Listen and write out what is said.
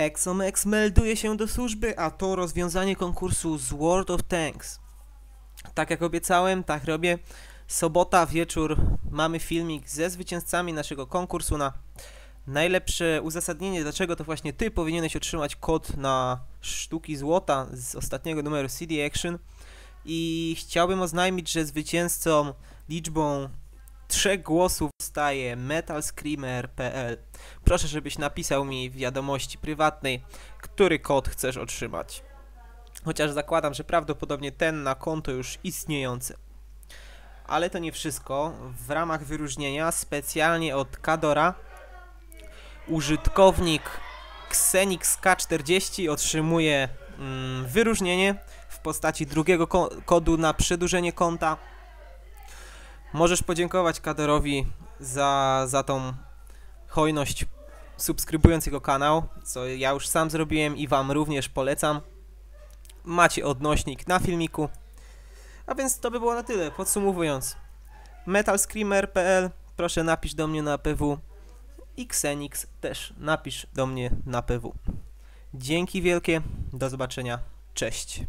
ExoMex melduje się do służby, a to rozwiązanie konkursu z World of Tanks. Tak jak obiecałem, tak robię. Sobota, wieczór, mamy filmik ze zwycięzcami naszego konkursu na najlepsze uzasadnienie, dlaczego to właśnie ty powinieneś otrzymać kod na sztuki złota z ostatniego numeru CD Action. I chciałbym oznajmić, że zwycięzcą liczbą trzech głosów staje metalscreamer.pl. Proszę, żebyś napisał mi w wiadomości prywatnej, który kod chcesz otrzymać. Chociaż zakładam, że prawdopodobnie ten na konto już istniejący. Ale to nie wszystko. W ramach wyróżnienia specjalnie od Kadora użytkownik Xenix K40 otrzymuje mm, wyróżnienie w postaci drugiego ko kodu na przedłużenie konta. Możesz podziękować Kadorowi za, za tą hojność subskrybując jego kanał, co ja już sam zrobiłem i Wam również polecam. Macie odnośnik na filmiku. A więc to by było na tyle, podsumowując. metalscreamer.pl proszę napisz do mnie na PW i Xenix też napisz do mnie na PW. Dzięki wielkie, do zobaczenia, cześć.